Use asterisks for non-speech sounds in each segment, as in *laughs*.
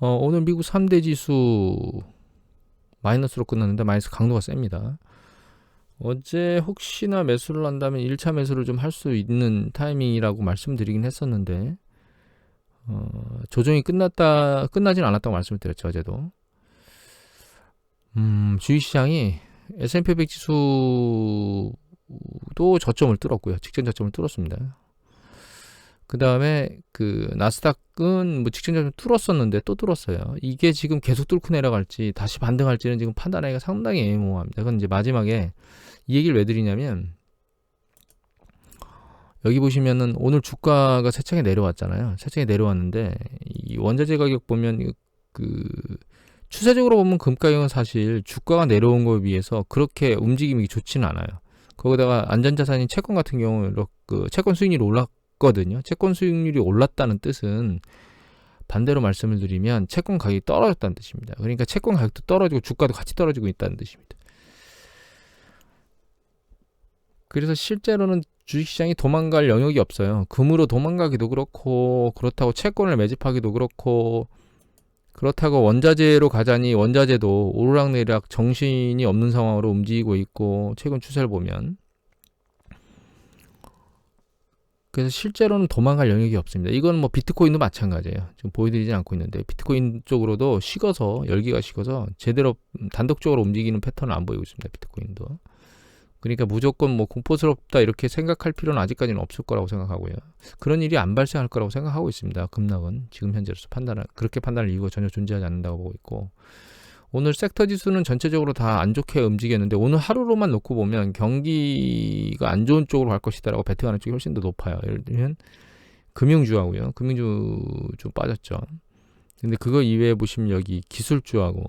어, 오늘 미국 3대 지수 마이너스로 끝났는데 마이너스 강도가 셉니다. 어제 혹시나 매수를 한다면 1차 매수를 좀 할 수 있는 타이밍이라고 말씀드리긴 했었는데 어, 조정이 끝났다 끝나진 않았다고 말씀을 드렸죠 어제도. 음, 주식 시장이 S&P 500 지수도 저점을 뚫었고요. 직전 저점을 뚫었습니다 그 다음에 그 나스닥은 뭐 직전 저점 뚫었었는데 또 뚫었어요 이게 지금 계속 뚫고 내려갈지 다시 반등할지는 지금 판단하기가 상당히 애매모호합니다 그건 이제 마지막에 이 얘기를 왜 드리냐면 여기 보시면은 오늘 주가가 세차게 내려왔잖아요. 세차게 내려왔는데 이 원자재 가격 보면 그 추세적으로 보면 금 가격은 사실 주가가 내려온 거에 비해서 그렇게 움직임이 좋지는 않아요. 거기다가 안전자산인 채권 같은 경우 그 채권 수익률이 올랐 거든요. 채권 수익률이 올랐다는 뜻은 반대로 말씀을 드리면 채권 가격이 떨어졌다는 뜻입니다. 그러니까 채권 가격도 떨어지고 주가도 같이 떨어지고 있다는 뜻입니다. 그래서 실제로는 주식시장이 도망갈 영역이 없어요. 금으로 도망가기도 그렇고 그렇다고 채권을 매집하기도 그렇고 그렇다고 원자재로 가자니 원자재도 오르락내리락 정신이 없는 상황으로 움직이고 있고 최근 추세를 보면 그래서 실제로는 도망갈 영역이 없습니다. 이건 뭐 비트코인도 마찬가지예요. 지금 보여드리지 않고 있는데 비트코인 쪽으로도 식어서 열기가 식어서 제대로 단독적으로 움직이는 패턴을 안 보이고 있습니다. 비트코인도. 그러니까 무조건 뭐 공포스럽다 이렇게 생각할 필요는 아직까지는 없을 거라고 생각하고요. 그런 일이 안 발생할 거라고 생각하고 있습니다. 급락은 지금 현재로서 판단을 그렇게 판단할 이유가 전혀 존재하지 않는다고 보고 있고 오늘 섹터 지수는 전체적으로 다 안 좋게 움직였는데 오늘 하루로만 놓고 보면 경기가 안 좋은 쪽으로 갈 것이다라고 베팅하는 쪽이 훨씬 더 높아요. 예를 들면 금융주하고요. 금융주 좀 빠졌죠. 근데 그거 이외에 보시면 여기 기술주하고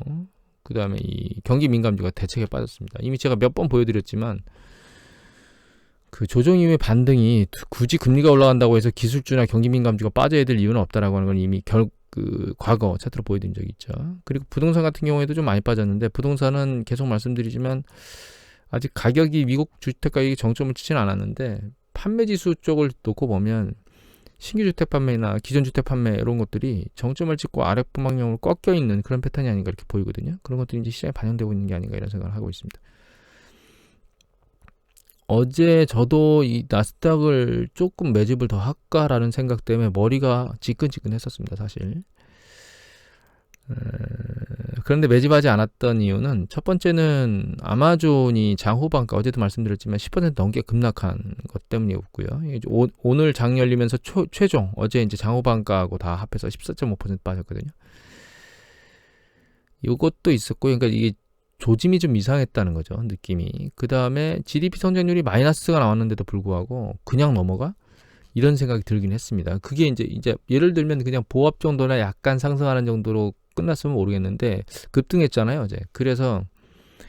그 다음에 이 경기 민감주가 대책에 빠졌습니다. 이미 제가 몇 번 보여드렸지만 그 조정 이후의 반등이 굳이 금리가 올라간다고 해서 기술주나 경기 민감주가 빠져야 될 이유는 없다라고 하는 건 이미 결, 그 과거 차트로 보여드린 적이 있죠. 그리고 부동산 같은 경우에도 좀 많이 빠졌는데 부동산은 계속 말씀드리지만 아직 가격이 미국 주택 가격이 정점을 치지는 않았는데 판매 지수 쪽을 놓고 보면 신규 주택 판매나 기존 주택 판매 이런 것들이 정점을 찍고 아랫부망형으로 꺾여 있는 그런 패턴이 아닌가 이렇게 보이거든요. 그런 것들이 이제 시장에 반영되고 있는 게 아닌가 이런 생각을 하고 있습니다. 어제 저도 이 나스닥을 조금 매집을 더 할까라는 생각 때문에 머리가 지끈지끈했었습니다, 사실. 그런데 매집하지 않았던 이유는 첫 번째는 아마존이 장 후반가 어제도 말씀드렸지만 10% 넘게 급락한 것 때문이었고요. 오, 늘장 열리면서 초, 최종 어제 이제 장 후반가하고 다 합해서 14.5% 빠졌거든요. 이것도 있었고, 그러니까 이게 조짐이 좀 이상했다는 거죠 느낌이. 그 다음에 GDP 성장률이 마이너스가 나왔는데도 불구하고 그냥 넘어가 이런 생각이 들긴 했습니다. 그게 이제 이제 예를 들면 그냥 보합 정도나 약간 상승하는 정도로 끝났으면 모르겠는데 급등했잖아요 어제. 그래서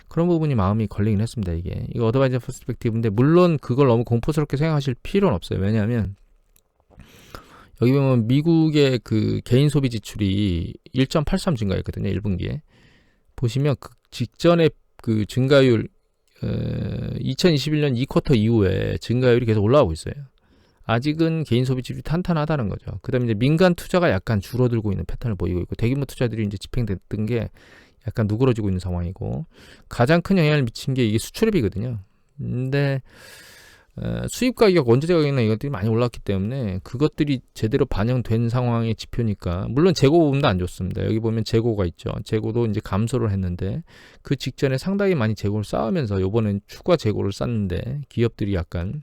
그런 부분이 마음이 걸리긴 했습니다 이게. 이거 어드바이저 퍼스펙티브인데 물론 그걸 너무 공포스럽게 생각하실 필요는 없어요. 왜냐하면 여기 보면 미국의 그 개인 소비 지출이 1.83 증가했거든요 1분기에. 보시면 그 직전에 그 증가율 어, 2021년 2쿼터 이후에 증가율이 계속 올라오고 있어요. 아직은 개인 소비 지출이 탄탄하다는 거죠. 그다음에 이제 민간 투자가 약간 줄어들고 있는 패턴을 보이고 있고 대규모 투자들이 이제 집행됐던 게 약간 누그러지고 있는 상황이고 가장 큰 영향을 미친 게 이게 수출입이거든요. 근데 어, 수입 가격, 원자재 가격이나 이것들이 많이 올랐기 때문에 그것들이 제대로 반영된 상황의 지표니까 물론 재고 부분도 안 좋습니다. 여기 보면 재고가 있죠. 재고도 이제 감소를 했는데 그 직전에 상당히 많이 재고를 쌓으면서 요번엔 추가 재고를 쌓는데 기업들이 약간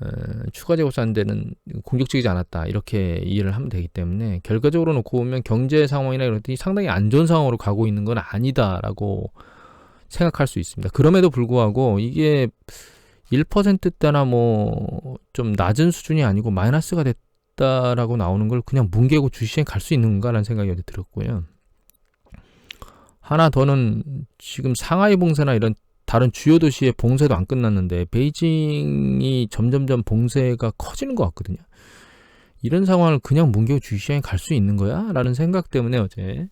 어, 추가 재고 쌓는 데는 공격적이지 않았다 이렇게 이해를 하면 되기 때문에 결과적으로 놓고 보면 경제 상황이나 이런 것들이 상당히 안 좋은 상황으로 가고 있는 건 아니다라고 생각할 수 있습니다. 그럼에도 불구하고 이게 1%대나 뭐 좀 낮은 수준이 아니고 마이너스가 됐다라고 나오는 걸 그냥 뭉개고 주시에 갈수 있는 건가라는 생각이 어제 들었고요. 하나 더는 지금 상하이 봉쇄나 이런 다른 주요 도시의 봉쇄도 안 끝났는데 베이징이 점점점 봉쇄가 커지는 것 같거든요. 이런 상황을 그냥 뭉개고 주시장에 갈 수 있는 거야? 라는 생각 때문에 어제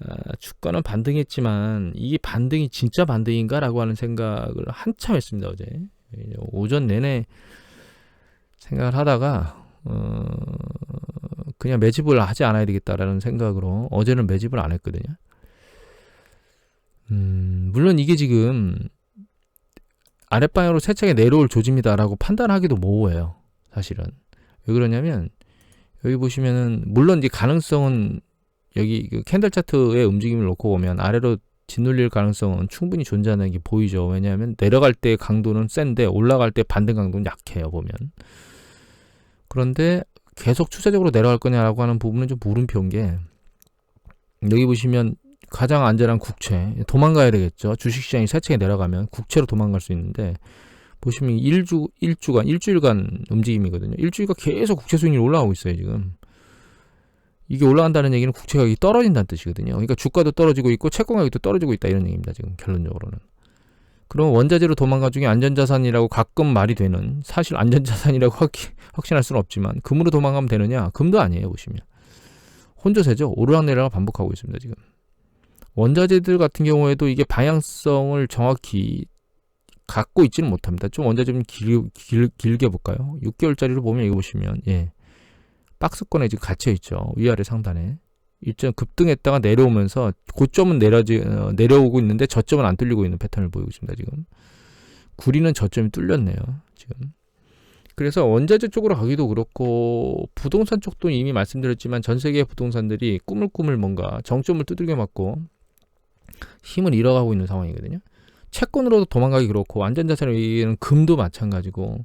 아, 주가는 반등했지만 이게 반등이 진짜 반등인가라고 하는 생각을 한참 했습니다 어제 오전 내내 생각을 하다가 어, 그냥 매집을 하지 않아야 되겠다라는 생각으로 어제는 매집을 안 했거든요. 음, 물론 이게 지금 아랫방향으로 세차게 내려올 조짐이다라고 판단하기도 모호해요. 사실은. 왜 그러냐면 여기 보시면은 물론 이제 가능성은 여기 그 캔들 차트의 움직임을 놓고 보면 아래로 짓눌릴 가능성은 충분히 존재하는 게 보이죠. 왜냐하면 내려갈 때 강도는 센데 올라갈 때 반등 강도는 약해요. 보면. 그런데 계속 추세적으로 내려갈 거냐라고 하는 부분은 좀 물음표인 게 여기 보시면 가장 안전한 국채 도망가야 되겠죠. 주식시장이 세차게 내려가면 국채로 도망갈 수 있는데 보시면 1주 1주간 일주일간 움직임이거든요. 일주일간 계속 국채 수익률이 올라가고 있어요, 지금. 이게 올라간다는 얘기는 국채 가격이 떨어진다는 뜻이거든요. 그러니까 주가도 떨어지고 있고 채권 가격도 떨어지고 있다 이런 얘기입니다. 지금 결론적으로는. 그럼 원자재로 도망가 중에 안전자산이라고 가끔 말이 되는 사실 안전자산이라고 *laughs* 확, 확신할 수는 없지만 금으로 도망가면 되느냐? 금도 아니에요 보시면 혼조세죠. 오르락내리락 반복하고 있습니다 지금. 원자재들 같은 경우에도 이게 방향성을 정확히 갖고 있지는 못합니다. 좀 원자재 좀 길, 길, 길게 볼까요? 6개월짜리로 보면 이거 보시면 예 박스권에 지금 갇혀 있죠. 위아래 상단에 일정 급등했다가 내려오면서 고점은 내려지, 어, 내려오고 있는데 저점은 안 뚫리고 있는 패턴을 보이고 있습니다. 지금 구리는 저점이 뚫렸네요. 지금 그래서 원자재 쪽으로 가기도 그렇고 부동산 쪽도 이미 말씀드렸지만 전 세계 부동산들이 꾸물꾸물 뭔가 정점을 두들겨 맞고 힘을 잃어가고 있는 상황이거든요. 채권으로도 도망가기 그렇고 안전자산을 얘기하는 금도 마찬가지고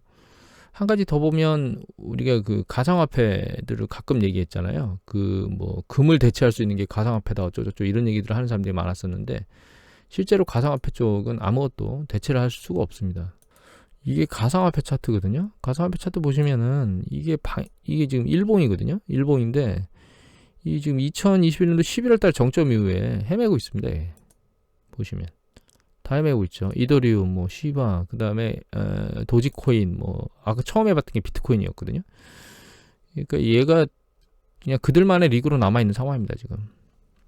한 가지 더 보면 우리가 그 가상화폐들을 가끔 얘기했잖아요. 그 뭐 금을 대체할 수 있는 게 가상화폐다 어쩌고저쩌고 이런 얘기들을 하는 사람들이 많았었는데 실제로 가상화폐 쪽은 아무것도 대체를 할 수가 없습니다. 이게 가상화폐 차트거든요. 가상화폐 차트 보시면은 이게 바, 이게 지금 일봉이거든요. 일봉인데 이 지금 2021년도 11월 달 정점 이후에 헤매고 있습니다. 예. 보시면 다 헤매고 있죠. 이더리움, 뭐 시바, 그 다음에 어, 도지코인, 뭐 아까 처음 해봤던 게 비트코인이었거든요. 그러니까 얘가 그냥 그들만의 리그로 남아 있는 상황입니다. 지금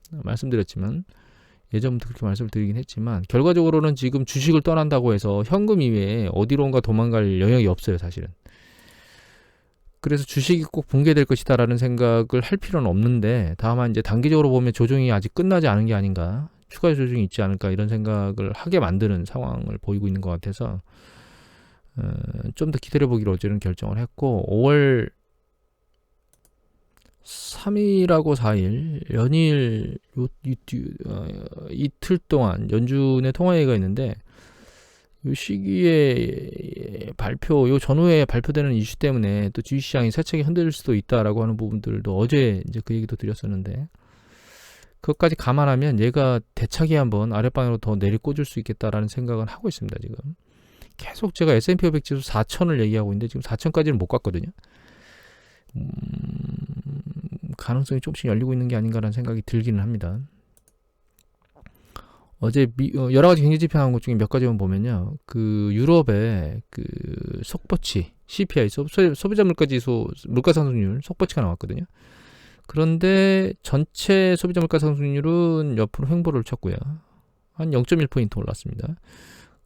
말씀드렸지만 예전부터 그렇게 말씀을 드리긴 했지만 결과적으로는 지금 주식을 떠난다고 해서 현금 이외에 어디론가 도망갈 영역이 없어요. 사실은. 그래서 주식이 꼭 붕괴될 것이다라는 생각을 할 필요는 없는데 다만 이제 단기적으로 보면 조정이 아직 끝나지 않은 게 아닌가 추가 조정이 있지 않을까 이런 생각을 하게 만드는 상황을 보이고 있는 것 같아서 어, 좀더 기다려 보기로 어제는 결정을 했고 5월 3일하고 4일 연일 요, 요, 어, 이틀 동안 연준의 통화회의가 있는데 요 시기에 발표 요 전후에 발표되는 이슈 때문에 또 주식시장이 세차게 흔들릴 수도 있다라고 하는 부분들도 어제 이제 그 얘기도 드렸었는데 그것까지 감안하면 얘가 대차게 한번 아랫방으로 더 내리 꽂을 수 있겠다라는 생각은 하고 있습니다 지금. 계속 제가 S&P 500 지수 4천을 얘기하고 있는데 지금 4천까지는 못 갔거든요. 음, 가능성이 조금씩 열리고 있는 게 아닌가라는 생각이 들기는 합니다. 어제 미, 어, 여러 가지 경제 지표 나온 것 중에 몇 가지만 보면요. 그 유럽의 그 속보치 CPI 소, 소비자 물가 지수 물가 상승률 속보치가 나왔거든요 그런데 전체 소비자 물가 상승률은 옆으로 횡보를 쳤고요. 한 0.1포인트 올랐습니다.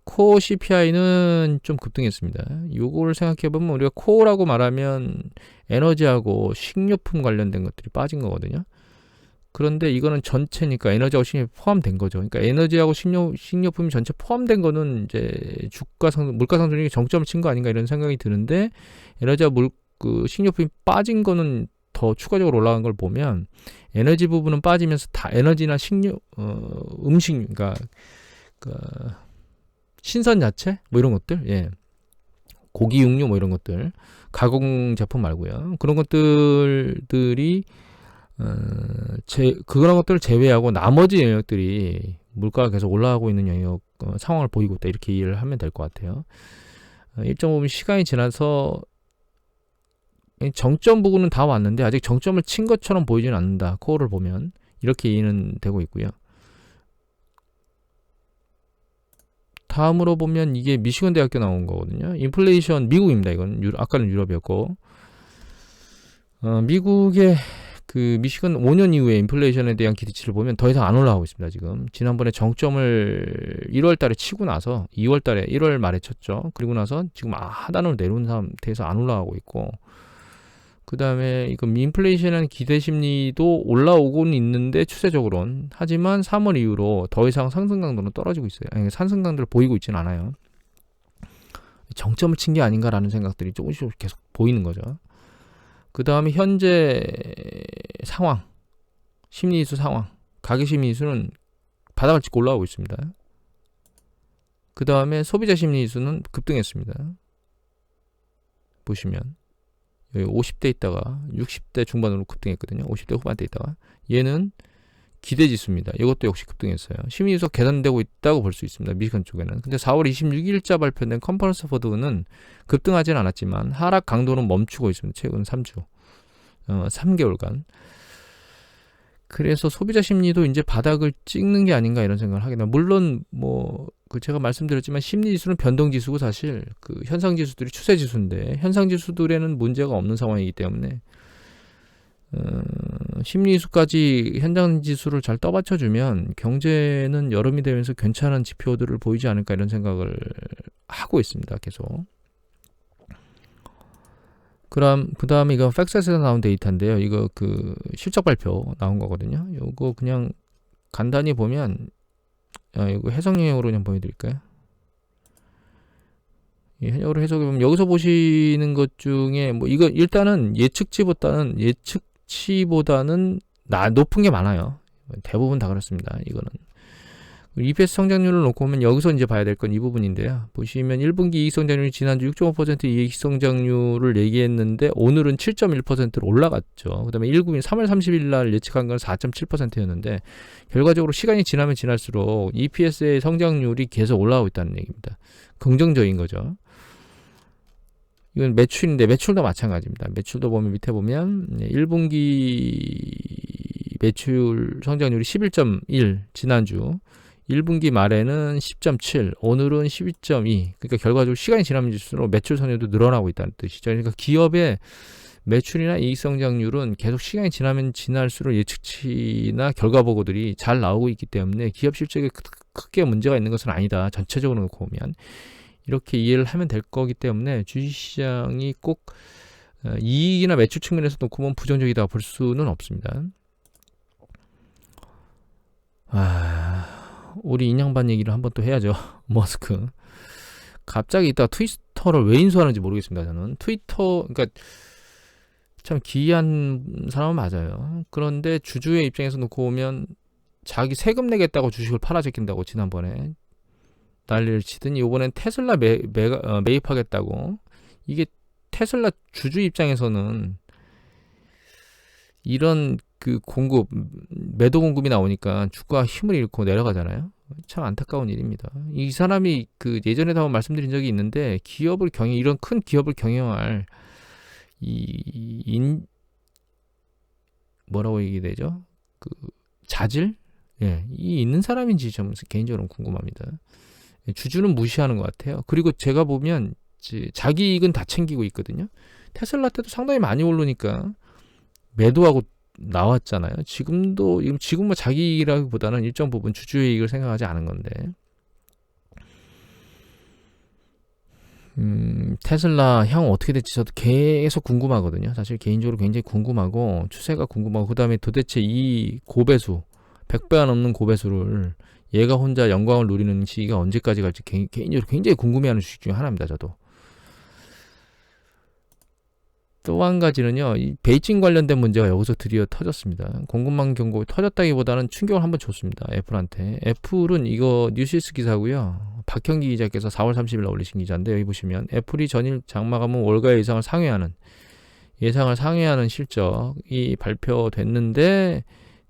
코어 CPI는 좀 급등했습니다. 요거를 생각해 보면 우리가 코어라고 말하면 에너지하고 식료품 관련된 것들이 빠진 거거든요. 그런데 이거는 전체니까 에너지하고 식료품이 포함된 거죠. 그러니까 에너지하고 식료, 식료품이 전체 포함된 거는 이제 주가 상 물가 상승률이 정점을 친 거 아닌가 이런 생각이 드는데 에너지와 물, 그 식료품이 빠진 거는 더 추가적으로 올라간 걸 보면 에너지 부분은 빠지면서 다 에너지나 식료 어, 음식 그러니까 그 신선 야채? 뭐 이런 것들? 예. 고기 육류 뭐 이런 것들. 가공 제품 말고요. 그런 것들들이 어, 제 그런 것들을 제외하고 나머지 영역들이 물가가 계속 올라가고 있는 영역 어, 상황을 보이고 있다. 이렇게 이해를 하면 될 것 같아요. 어, 일정 부분 시간이 지나서 정점 부분은 다 왔는데 아직 정점을 친 것처럼 보이지는 않는다. 코어를 보면 이렇게 이해는 되고 있고요. 다음으로 보면 이게 미시건 대학교 나온 거거든요. 인플레이션 미국입니다. 이건 유럽, 아까는 유럽이었고 어, 미국의 그 미시건 5년 이후에 인플레이션에 대한 기대치를 보면 더 이상 안 올라가고 있습니다. 지금 지난번에 정점을 1월 달에 치고 나서 2월 달에 1월 말에 쳤죠. 그리고 나서 지금 아, 하단으로 내려온 상태에서 안 올라가고 있고 그 다음에 이거 인플레이션은 기대 심리도 올라오고는 있는데 추세적으로는 하지만 3월 이후로 더 이상 상승 강도는 떨어지고 있어요. 아니, 상승 강도를 보이고 있지는 않아요. 정점을 친 게 아닌가라는 생각들이 조금씩 계속 보이는 거죠. 그 다음에 현재 상황, 심리지수 상황, 가계 심리지수는 바닥을 찍고 올라오고 있습니다. 그 다음에 소비자 심리지수는 급등했습니다. 보시면 50대 있다가 60대 중반으로 급등했거든요. 50대 후반대 있다가 얘는 기대 지수입니다. 이것도 역시 급등했어요. 심리지수가 개선되고 있다고 볼 수 있습니다. 미시간 쪽에는. 근데 4월 26일자 발표된 컨퍼런스 포드는 급등하진 않았지만 하락 강도는 멈추고 있습니다. 최근 3주. 어, 3개월간. 그래서 소비자 심리도 이제 바닥을 찍는 게 아닌가 이런 생각을 하게 됩니다. 물론 뭐 그 제가 말씀드렸지만 심리 지수는 변동 지수고 사실 그 현상 지수들이 추세 지수인데 현상 지수들에는 문제가 없는 상황이기 때문에 어, 심리 지수까지 현장 지수를 잘 떠받쳐 주면 경제는 여름이 되면서 괜찮은 지표들을 보이지 않을까 이런 생각을 하고 있습니다. 계속. 그럼 그 다음에 이거 팩스에서 나온 데이터인데요. 이거 그 실적 발표 나온 거거든요. 이거 그냥 간단히 보면 아, 이거 해석 영역으로 그냥 보여드릴까요? 이 해석으로 해석해 보면 여기서 보시는 것 중에 뭐 이거 일단은 예측치보다는 예측치보다는 나 높은 게 많아요. 대부분 다 그렇습니다. 이거는 EPS 성장률을 놓고 보면 여기서 이제 봐야 될 건 이 부분인데요. 보시면 1분기 이익 성장률이 지난주 6.5% 이익 성장률을 얘기했는데 오늘은 7.1%로 올라갔죠. 그다음에 1구인 3월 30일 날 예측한 건 4.7%였는데 결과적으로 시간이 지나면 지날수록 EPS의 성장률이 계속 올라가고 있다는 얘기입니다. 긍정적인 거죠. 이건 매출인데 매출도 마찬가지입니다. 매출도 보면 밑에 보면 1분기 매출 성장률이 11.1 지난주 1분기 말에는 10.7, 오늘은 12.2. 그러니까 결과적으로 시간이 지나면 질수록 매출 선율도 늘어나고 있다는 뜻이죠. 그러니까 기업의 매출이나 이익 성장률은 계속 시간이 지나면 지날수록 예측치나 결과 보고들이 잘 나오고 있기 때문에 기업 실적에 크게 문제가 있는 것은 아니다. 전체적으로 놓고 보면 이렇게 이해를 하면 될 거기 때문에 주식시장이 꼭 어, 이익이나 매출 측면에서 놓고 보면 부정적이다 볼 수는 없습니다. 아, 우리 인양반 얘기를 한번 또 해야죠. *laughs* 머스크. 갑자기 이따 트위터를 왜 인수하는지 모르겠습니다. 저는 트위터 그러니까 참 기이한 사람은 맞아요. 그런데 주주의 입장에서 놓고 보면 자기 세금 내겠다고 주식을 팔아 제낀다고 지난번에 난리를 치더니 이번엔 테슬라 매, 매, 어, 매입하겠다고 이게 테슬라 주주 입장에서는 이런 그 공급 매도 공급이 나오니까 주가 힘을 잃고 내려가잖아요. 참 안타까운 일입니다. 이 사람이 그 예전에도 한번 말씀드린 적이 있는데 기업을 경영 이런 큰 기업을 경영할 이 인 뭐라고 얘기 되죠? 그 자질 예, 이 있는 사람인지 좀 개인적으로 궁금합니다. 주주는 무시하는 것 같아요. 그리고 제가 보면 자기 이익은 다 챙기고 있거든요. 테슬라 때도 상당히 많이 오르니까 매도하고 나왔잖아요. 지금도 지금 뭐 자기라기보다는 일정 부분 주주의 이익을 생각하지 않은 건데. 음, 테슬라 향후 어떻게 될지 저도 계속 궁금하거든요. 사실 개인적으로 굉장히 궁금하고 추세가 궁금하고 그다음에 도대체 이 고배수 100배가 넘는 고배수를 얘가 혼자 영광을 누리는 시기가 언제까지 갈지 개 인, 적으로 굉장히 궁금해하는 주식 중에 하나입니다. 저도. 또 한 가지는요, 이 베이징 관련된 문제가 여기서 드디어 터졌습니다. 공급망 경고 터졌다기보다는 충격을 한번 줬습니다. 애플한테. 애플은 이거 뉴시스 기사고요. 박형기 기자께서 4월 30일 올리신 기자인데 여기 보시면 애플이 전일 장마감은 월가 예상을 상회하는 예상을 상회하는 실적이 발표됐는데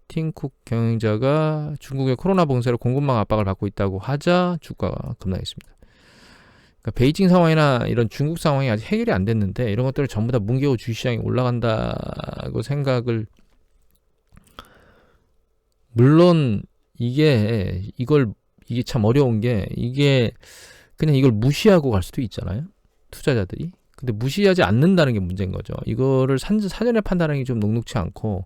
팀쿡 경영자가 중국의 코로나 봉쇄로 공급망 압박을 받고 있다고 하자 주가가 급락했습니다. 그러니까 베이징 상황이나 이런 중국 상황이 아직 해결이 안 됐는데 이런 것들을 전부 다 뭉개고 주시장이 올라간다고 생각을 물론 이게 이걸 이게 참 어려운 게 이게 그냥 이걸 무시하고 갈 수도 있잖아요 투자자들이. 근데 무시하지 않는다는 게 문제인 거죠. 이거를 산, 사전에 판단하는 게 좀 녹록치 않고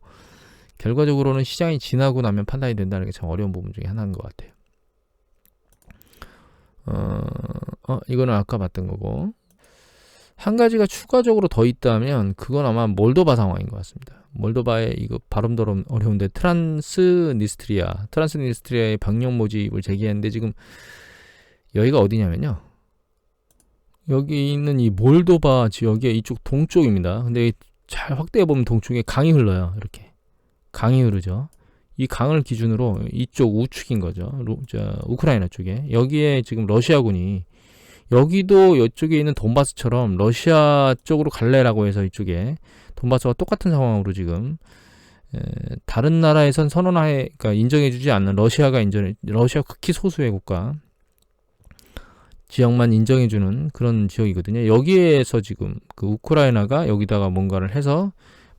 결과적으로는 시장이 지나고 나면 판단이 된다는 게 참 어려운 부분 중에 하나인 것 같아요. 어, 어, 이거는 아까 봤던 거고. 한 가지가 추가적으로 더 있다면 그건 아마 몰도바 상황인 것 같습니다. 몰도바의 이거 발음도 어려운데 트란스니스트리아, 트란스니스트리아의 방역 모집을 제기했는데 지금 여기가 어디냐면요. 여기 있는 이 몰도바 지역의 이쪽 동쪽입니다. 근데 잘 확대해 보면 동쪽에 강이 흘러요. 이렇게 강이 흐르죠. 이 강을 기준으로 이쪽 우측인 거죠. 루, 저, 우크라이나 쪽에 여기에 지금 러시아군이 여기도 이쪽에 있는 돈바스처럼 러시아 쪽으로 갈래라고 해서 이쪽에 돈바스와 똑같은 상황으로 지금 에, 다른 나라에선 선언하에 그러니까 인정해주지 않는 러시아가 인정해 러시아 극히 소수의 국가 지역만 인정해주는 그런 지역이거든요. 여기에서 지금 그 우크라이나가 여기다가 뭔가를 해서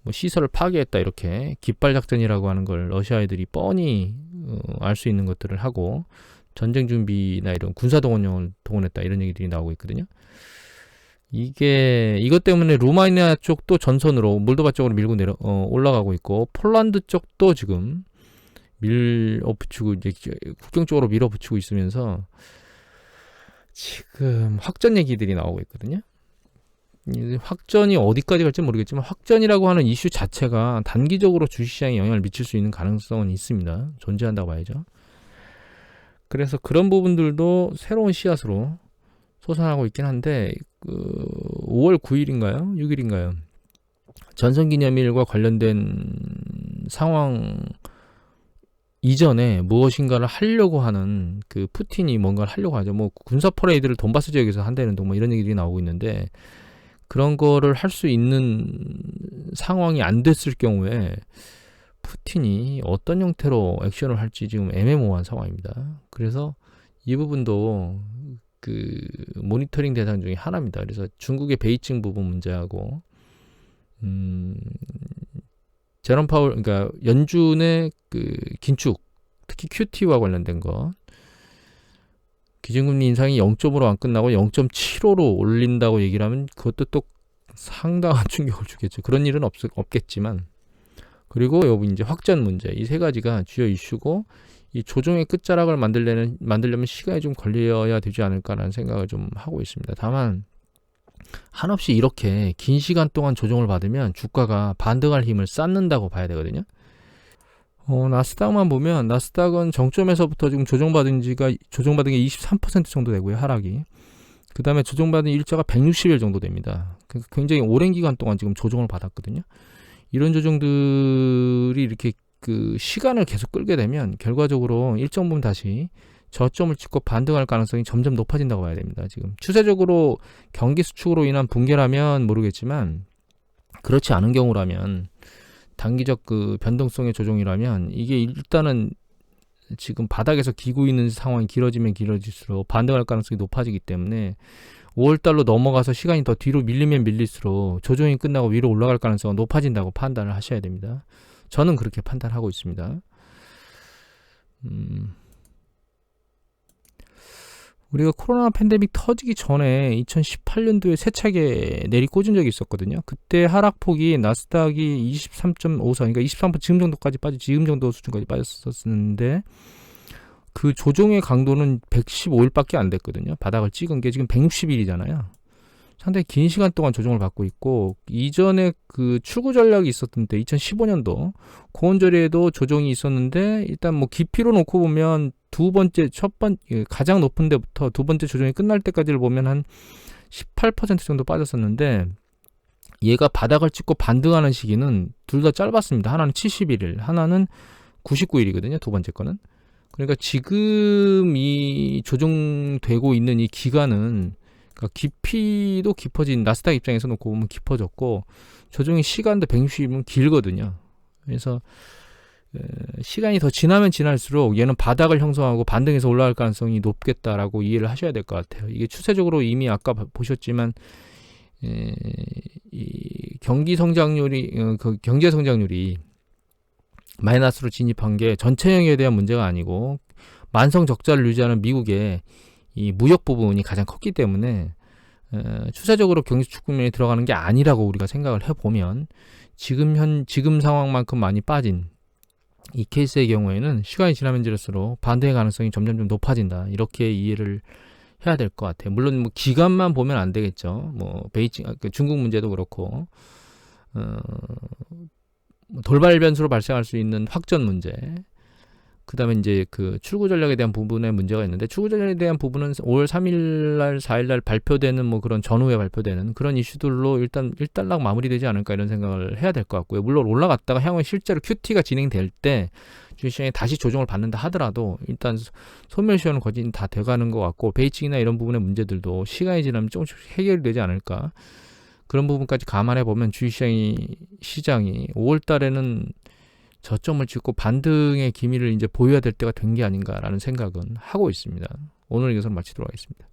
뭐 시설을 파괴했다 이렇게 깃발 작전이라고 하는 걸 러시아 애들이 뻔히 어, 알 수 있는 것들을 하고 전쟁 준비나 이런 군사 동원령을 동원했다 이런 얘기들이 나오고 있거든요. 이게 이것 때문에 루마니아 쪽도 전선으로 몰도바 쪽으로 밀고 내려 어, 올라가고 있고 폴란드 쪽도 지금 밀어붙이고 이제 국경 쪽으로 밀어붙이고 있으면서 지금 확전 얘기들이 나오고 있거든요. 확전이 어디까지 갈지 모르겠지만 확전이라고 하는 이슈 자체가 단기적으로 주식시장에 영향을 미칠 수 있는 가능성은 있습니다. 존재한다고 봐야죠. 그래서 그런 부분들도 새로운 씨앗으로 솟아나고 있긴 한데 그 5월 9일인가요? 6일인가요? 전선기념일과 관련된 상황 이전에 무엇인가를 하려고 하는 그 푸틴이 뭔가를 하려고 하죠. 뭐 군사 퍼레이드를 돈바스 지역에서 한다는 둥뭐 이런 얘기들이 나오고 있는데 그런 거를 할 수 있는 상황이 안 됐을 경우에 푸틴이 어떤 형태로 액션을 할지 지금 애매모호한 상황입니다. 그래서 이 부분도 그 모니터링 대상 중에 하나입니다. 그래서 중국의 베이징 부분 문제하고 음 제롬 파울 그러니까 연준의 그 긴축 특히 QT와 관련된 거 기준금리 인상이 0.5로 안 끝나고 0.75로 올린다고 얘기를 하면 그것도 또 상당한 충격을 주겠죠. 그런 일은 없, 없겠지만 그리고 여기 이제 확전 문제 이 세 가지가 주요 이슈고 이 조정의 끝자락을 만들려면 만들려면 시간이 좀 걸려야 되지 않을까라는 생각을 좀 하고 있습니다. 다만 한없이 이렇게 긴 시간 동안 조정을 받으면 주가가 반등할 힘을 쌓는다고 봐야 되거든요. 어, 나스닥만 보면 나스닥은 정점에서부터 지금 조정받은 지가 조정받은 게 23% 정도 되고요. 하락이. 그 다음에 조정받은 일자가 160일 정도 됩니다. 그러니까 굉장히 오랜 기간 동안 지금 조정을 받았거든요. 이런 조정들이 이렇게 그 시간을 계속 끌게 되면 결과적으로 일정 부분 다시 저점을 찍고 반등할 가능성이 점점 높아진다고 봐야 됩니다. 지금 추세적으로 경기 수축으로 인한 붕괴라면 모르겠지만 그렇지 않은 경우라면 단기적 그 변동성의 조정이라면 이게 일단은 지금 바닥에서 기고 있는 상황이 길어지면 길어질수록 반등할 가능성이 높아지기 때문에 5월달로 넘어가서 시간이 더 뒤로 밀리면 밀릴수록 조정이 끝나고 위로 올라갈 가능성은 높아진다고 판단을 하셔야 됩니다. 저는 그렇게 판단하고 있습니다. 음, 우리가 코로나 팬데믹 터지기 전에 2018년도에 세차게 내리꽂은 적이 있었거든요. 그때 하락폭이 나스닥이 23.54, 그러니까 23% 지금 정도까지 빠지, 지금 정도 수준까지 빠졌었는데 그 조정의 강도는 115일밖에 안 됐거든요. 바닥을 찍은 게 지금 160일이잖아요. 상당히 긴 시간 동안 조정을 받고 있고 이전에 그 출구 전략이 있었던 때 2015년도 고원절에도 조정이 있었는데 일단 뭐 깊이로 놓고 보면 두 번째 첫번 예, 가장 높은 데부터 두 번째 조정이 끝날 때까지를 보면 한 18% 정도 빠졌었는데 얘가 바닥을 찍고 반등하는 시기는 둘 다 짧았습니다. 하나는 71일, 하나는 99일이거든요. 두 번째 거는. 그러니까 지금 이 조정되고 있는 이 기간은 그러니까 깊이도 깊어진 나스닥 입장에서 놓고 보면 깊어졌고 조정의 시간도 160이면 길거든요. 그래서 시간이 더 지나면 지날수록 얘는 바닥을 형성하고 반등해서 올라갈 가능성이 높겠다라고 이해를 하셔야 될 것 같아요. 이게 추세적으로 이미 아까 보셨지만 에, 이 경기 성장률이 어, 그 경제 성장률이 마이너스로 진입한 게 전체형에 대한 문제가 아니고 만성 적자를 유지하는 미국의 이 무역 부분이 가장 컸기 때문에 에, 추세적으로 경기 수축 국면에 들어가는 게 아니라고 우리가 생각을 해보면 지금 현 지금 상황만큼 많이 빠진 이 케이스의 경우에는 시간이 지나면 지날수록 반대의 가능성이 점점 좀 높아진다 이렇게 이해를 해야 될 것 같아요. 물론 뭐 기간만 보면 안 되겠죠. 뭐 베이징 아, 그 중국 문제도 그렇고 어, 뭐 돌발 변수로 발생할 수 있는 확전 문제. 그다음에 이제 그 출구 전략에 대한 부분에 문제가 있는데 출구 전략에 대한 부분은 5월 3일 날 4일 날 발표되는 뭐 그런 전후에 발표되는 그런 이슈들로 일단 일단락 마무리되지 않을까 이런 생각을 해야 될 것 같고요. 물론 올라갔다가 향후 실제로 QT가 진행될 때 주식시장이 다시 조정을 받는다 하더라도 일단 소멸시효는 거진 다 돼가는 것 같고 베이징이나 이런 부분의 문제들도 시간이 지나면 조금씩 해결이 되지 않을까 그런 부분까지 감안해 보면 주식시장이 시장이 5월 달에는 저점을 찍고 반등의 기미를 이제 보여야 될 때가 된 게 아닌가라는 생각은 하고 있습니다. 오늘 이것을 마치도록 하겠습니다.